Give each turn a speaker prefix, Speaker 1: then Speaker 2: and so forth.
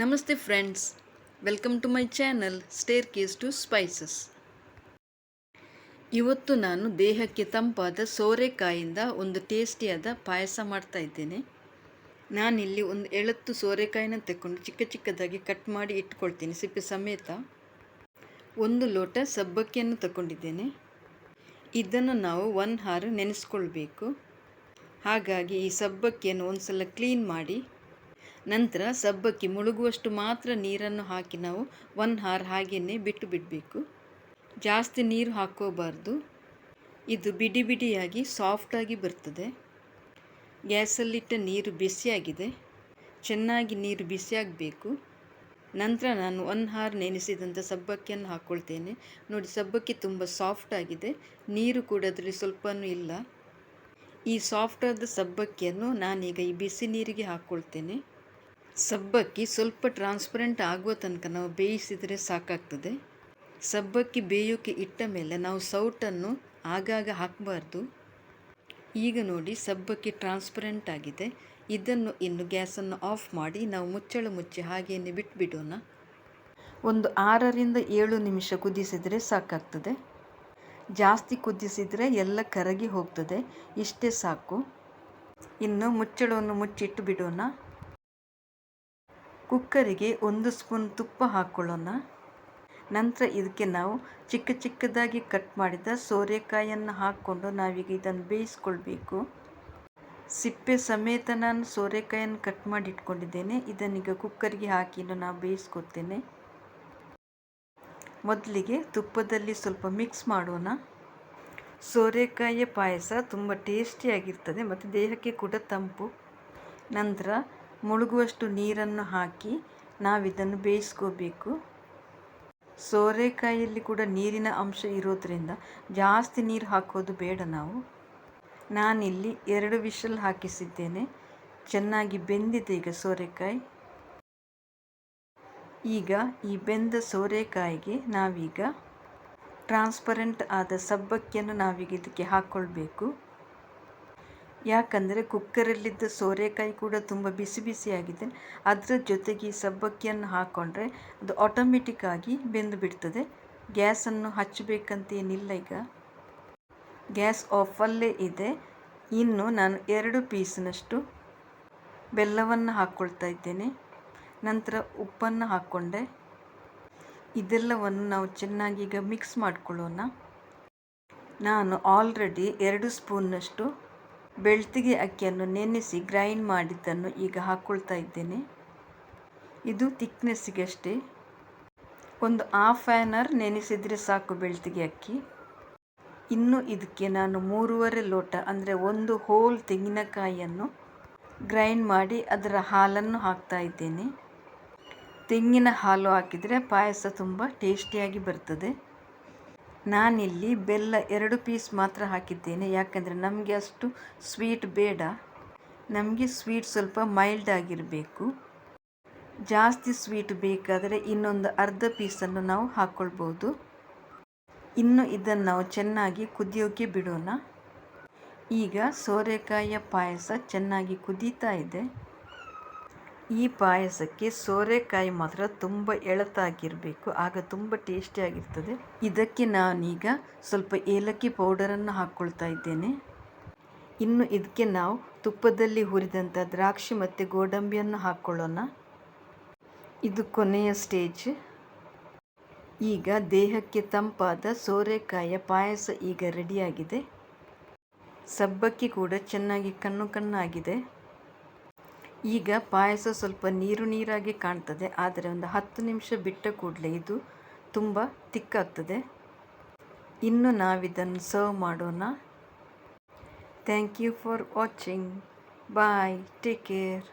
Speaker 1: ನಮಸ್ತೆ friends. Welcome to my channel staircase to spices. ಇವತ್ತು ನಾನು ದೇಹಕ್ಕೆ ತಂಪಾದ ಸೋರೆಕಾಯಿಂದ ಒಂದು ಟೇಸ್ಟಿಯಾದ ಪಾಯಸ ಮಾಡ್ತಾ ಇದ್ದೇನೆ. ನಾನಿಲ್ಲಿ ಒಂದು ಎಳತ್ತು ಸೋರೆಕಾಯಿನ ತೆಕ್ಕೊಂಡು ಚಿಕ್ಕ ಚಿಕ್ಕದಾಗಿ ಕಟ್ ಮಾಡಿ ಇಟ್ಕೊಳ್ತೀನಿ ಸಿಪ್ಪೆ ಸಮೇತ. ಒಂದು ಲೋಟ ಸಬ್ಬಕ್ಕಿಯನ್ನು ತಗೊಂಡಿದ್ದೇನೆ ಇದನ್ನು ನಾವು ಒನ್ ಹಾರ್ ನೆನೆಸ್ಕೊಳ್ಬೇಕು. ಹಾಗಾಗಿ ಈ ಸಬ್ಬಕ್ಕಿಯನ್ನು ಒಂದು ಸಲ ಕ್ಲೀನ್ ಮಾಡಿ ನಂತರ ಸಬ್ಬಕ್ಕಿ ಮುಳುಗುವಷ್ಟು ಮಾತ್ರ ನೀರನ್ನು ಹಾಕಿ ನಾವು ಒನ್ ಹಾರ್ ಹಾಗೆಯೇ ಬಿಟ್ಟು ಬಿಡಬೇಕು. ಜಾಸ್ತಿ ನೀರು ಹಾಕೋಬಾರ್ದು ಇದು ಬಿಡಿ ಬಿಡಿಯಾಗಿ ಸಾಫ್ಟಾಗಿ ಬರ್ತದೆ. ಗ್ಯಾಸಲ್ಲಿಟ್ಟ ನೀರು ಬಿಸಿಯಾಗಿದೆ. ಚೆನ್ನಾಗಿ ನೀರು ಬಿಸಿಯಾಗಬೇಕು. ನಂತರ ನಾನು ಒನ್ ಹಾರ್ ನೆನೆಸಿದಂಥ ಸಬ್ಬಕ್ಕಿಯನ್ನು ಹಾಕ್ಕೊಳ್ತೇನೆ. ನೋಡಿ, ಸಬ್ಬಕ್ಕಿ ತುಂಬ ಸಾಫ್ಟ್ ಆಗಿದೆ. ನೀರು ಕೂಡ ಅದರಲ್ಲಿ ಸ್ವಲ್ಪನೂ ಇಲ್ಲ. ಈ ಸಾಫ್ಟಾದ ಸಬ್ಬಕ್ಕಿಯನ್ನು ನಾನೀಗ ಈ ಬಿಸಿ ನೀರಿಗೆ ಹಾಕ್ಕೊಳ್ತೇನೆ. ಸಬ್ಬಕ್ಕಿ ಸ್ವಲ್ಪ ಟ್ರಾನ್ಸ್ಪರೆಂಟ್ ಆಗುವ ತನಕ ನಾವು ಬೇಯಿಸಿದರೆ ಸಾಕಾಗ್ತದೆ. ಸಬ್ಬಕ್ಕಿ ಬೇಯೋಕೆ ಇಟ್ಟ ಮೇಲೆ ನಾವು ಸೌಟನ್ನು ಆಗಾಗ ಹಾಕಬಾರ್ದು. ಈಗ ನೋಡಿ ಸಬ್ಬಕ್ಕಿ ಟ್ರಾನ್ಸ್ಪರೆಂಟ್ ಆಗಿದೆ. ಇದನ್ನು ಇನ್ನು ಗ್ಯಾಸನ್ನು ಆಫ್ ಮಾಡಿ ನಾವು ಮುಚ್ಚಳ ಮುಚ್ಚಿ ಹಾಗೆಯೇ ಬಿಟ್ಬಿಡೋಣ. ಒಂದು ಆರರಿಂದ ಏಳು ನಿಮಿಷ ಕುದಿಸಿದರೆ ಸಾಕಾಗ್ತದೆ. ಜಾಸ್ತಿ ಕುದಿಸಿದರೆ ಎಲ್ಲ ಕರಗಿ ಹೋಗ್ತದೆ. ಇಷ್ಟೇ ಸಾಕು. ಇನ್ನು ಮುಚ್ಚಳವನ್ನು ಮುಚ್ಚಿಟ್ಟು ಬಿಡೋಣ ಕುಕ್ಕರಿಗೆ ಒಂದು ಸ್ಪೂನ್ ತುಪ್ಪ ಹಾಕ್ಕೊಳ್ಳೋಣ ನಂತರ ಇದಕ್ಕೆ ನಾವು ಚಿಕ್ಕ ಚಿಕ್ಕದಾಗಿ ಕಟ್ ಮಾಡಿದ ಸೋರೆಕಾಯಿಯನ್ನು ಹಾಕ್ಕೊಂಡು ನಾವೀಗ ಇದನ್ನು ಬೇಯಿಸ್ಕೊಳ್ಬೇಕು. ಸಿಪ್ಪೆ ಸಮೇತ ನಾನು ಸೋರೆಕಾಯನ್ನು ಕಟ್ ಮಾಡಿ ಇಟ್ಕೊಂಡಿದ್ದೇನೆ. ಇದನ್ನೀಗ ಕುಕ್ಕರಿಗೆ ಹಾಕಿ ನಾವು ಬೇಯಿಸ್ಕೊತೇನೆ ಮೊದಲಿಗೆ ತುಪ್ಪದಲ್ಲಿ ಸ್ವಲ್ಪ ಮಿಕ್ಸ್ ಮಾಡೋಣ. ಸೋರೆಕಾಯಿಯ ಪಾಯಸ ತುಂಬ ಟೇಸ್ಟಿಯಾಗಿರ್ತದೆ, ಮತ್ತು ದೇಹಕ್ಕೆ ಕೂಡ ತಂಪು. ನಂತರ ಮುಳುಗುವಷ್ಟು ನೀರನ್ನು ಹಾಕಿ ನಾವಿದನ್ನು ಬೇಯಿಸ್ಕೋಬೇಕು. ಸೋರೆಕಾಯಿಯಲ್ಲಿ ಕೂಡ ನೀರಿನ ಅಂಶ ಇರೋದರಿಂದ ಜಾಸ್ತಿ ನೀರು ಹಾಕೋದು ಬೇಡ ನಾವು. ನಾನಿಲ್ಲಿ ಎರಡು ವಿಷಲ್ ಹಾಕಿಸಿದ್ದೇನೆ. ಚೆನ್ನಾಗಿ ಬೆಂದಿದೆ ಈಗ ಸೋರೆಕಾಯಿ. ಈಗ ಈ ಬೆಂದ ಸೋರೆಕಾಯಿಗೆ ನಾವೀಗ ಟ್ರಾನ್ಸ್ಪರೆಂಟ್ ಆದ ಸಬ್ಬಕ್ಕಿಯನ್ನು ನಾವೀಗ ಇದಕ್ಕೆ ಹಾಕ್ಕೊಳ್ಬೇಕು ಯಾಕಂದರೆ ಕುಕ್ಕರಲ್ಲಿದ್ದ ಸೋರೆಕಾಯಿ ಕೂಡ ತುಂಬ ಬಿಸಿ ಬಿಸಿಯಾಗಿದೆ. ಅದರ ಜೊತೆಗೆ ಈ ಸಬ್ಬಕ್ಕಿಯನ್ನು ಹಾಕ್ಕೊಂಡ್ರೆ ಅದು ಆಟೋಮೆಟಿಕ್ಕಾಗಿ ಬೆಂದು ಬಿಡ್ತದೆ. ಗ್ಯಾಸನ್ನು ಹಚ್ಚಬೇಕಂತೇನಿಲ್ಲ ಈಗ. ಗ್ಯಾಸ್ ಆಫಲ್ಲೇ ಇದೆ. ಇನ್ನು ನಾನು ಎರಡು ಪೀಸ್ನಷ್ಟು ಬೆಲ್ಲವನ್ನು ಹಾಕ್ಕೊಳ್ತಾ ಇದ್ದೇನೆ. ನಂತರ ಉಪ್ಪನ್ನು ಹಾಕ್ಕೊಂಡೆ ಇದೆಲ್ಲವನ್ನು ನಾವು ಚೆನ್ನಾಗಿ ಈಗ ಮಿಕ್ಸ್ ಮಾಡ್ಕೊಳ್ಳೋಣ. ನಾನು ಆಲ್ರೆಡಿ ಎರಡು ಸ್ಪೂನ್ನಷ್ಟು ಬೆಳ್ತಿಗೆ ಅಕ್ಕಿಯನ್ನು ನೆನೆಸಿ ಗ್ರೈಂಡ್ ಮಾಡಿದ್ದನ್ನು ಈಗ ಹಾಕ್ಕೊಳ್ತಾ ಇದ್ದೇನೆ. ಇದು ತಿಕ್ನೆಸ್ಸಿಗೆ ಅಷ್ಟೇ ಒಂದು ಹಾಫ್ ಆ್ಯನ್ ಅವರ್ ನೆನೆಸಿದರೆ ಸಾಕು ಬೆಳ್ತಿಗೆ ಅಕ್ಕಿ. ಇನ್ನು ಇದಕ್ಕೆ ನಾನು ಮೂರುವರೆ ಲೋಟ, ಅಂದರೆ ಒಂದು ಹೋಲ್ ತೆಂಗಿನಕಾಯಿಯನ್ನು ಗ್ರೈಂಡ್ ಮಾಡಿ ಅದರ ಹಾಲನ್ನು ಹಾಕ್ತಾ ಇದ್ದೇನೆ. ತೆಂಗಿನ ಹಾಲು ಹಾಕಿದರೆ ಪಾಯಸ ತುಂಬ ಟೇಸ್ಟಿಯಾಗಿ ಬರ್ತದೆ. ನಾನಿಲ್ಲಿ ಬೆಲ್ಲ ಎರಡು ಪೀಸ್ ಮಾತ್ರ ಹಾಕಿದ್ದೇನೆ. ಯಾಕಂದರೆ ನಮಗೆ ಅಷ್ಟು ಸ್ವೀಟ್ ಬೇಡ. ನಮಗೆ ಸ್ವೀಟ್ ಸ್ವಲ್ಪ ಮೈಲ್ಡ್ ಆಗಿರಬೇಕು. ಜಾಸ್ತಿ ಸ್ವೀಟ್ ಬೇಕಾದರೆ ಇನ್ನೊಂದು ಅರ್ಧ ಪೀಸನ್ನು ನಾವು ಹಾಕ್ಕೊಳ್ಬೋದು ಇನ್ನು ಇದನ್ನು ನಾವು ಚೆನ್ನಾಗಿ ಕುದಿಯೋಕೆ ಬಿಡೋಣ. ಈಗ ಸೋರೆಕಾಯಿಯ ಪಾಯಸ ಚೆನ್ನಾಗಿ ಕುದೀತಾ ಇದೆ. ಈ ಪಾಯಸಕ್ಕೆ ಸೋರೆಕಾಯಿ ಮಾತ್ರ ತುಂಬ ಎಳತಾಗಿರಬೇಕು. ಆಗ ತುಂಬ ಟೇಸ್ಟಿಯಾಗಿರ್ತದೆ ಇದಕ್ಕೆ ನಾನೀಗ ಸ್ವಲ್ಪ ಏಲಕ್ಕಿ ಪೌಡರನ್ನು ಹಾಕ್ಕೊಳ್ತಾ ಇದ್ದೇನೆ. ಇನ್ನು ಇದಕ್ಕೆ ನಾವು ತುಪ್ಪದಲ್ಲಿ ಹುರಿದಂಥ ದ್ರಾಕ್ಷಿ ಮತ್ತು ಗೋಡಂಬಿಯನ್ನು ಹಾಕ್ಕೊಳ್ಳೋಣ ಇದು ಕೊನೆಯ ಸ್ಟೇಜ್ ಈಗ ದೇಹಕ್ಕೆ ತಂಪಾದ ಸೋರೆಕಾಯಿಯ ಪಾಯಸ ಈಗ ರೆಡಿಯಾಗಿದೆ ಸಬ್ಬಕ್ಕಿ ಕೂಡ ಚೆನ್ನಾಗಿ ಕಣ್ಣು ಕಣ್ಣಾಗಿದೆ. ಈಗ ಪಾಯಸ ಸ್ವಲ್ಪ ನೀರು ನೀರಾಗಿ ಕಾಣ್ತದೆ, ಆದರೆ ಒಂದು ಹತ್ತು ನಿಮಿಷ ಬಿಟ್ಟ ಕೂಡಲೇ ಇದು ತುಂಬ ತಿಕ್ಕಾಗ್ತದೆ ಇನ್ನು ನಾವಿದನ್ನು ಸರ್ವ್ ಮಾಡೋಣ. Thank you for watching bye take care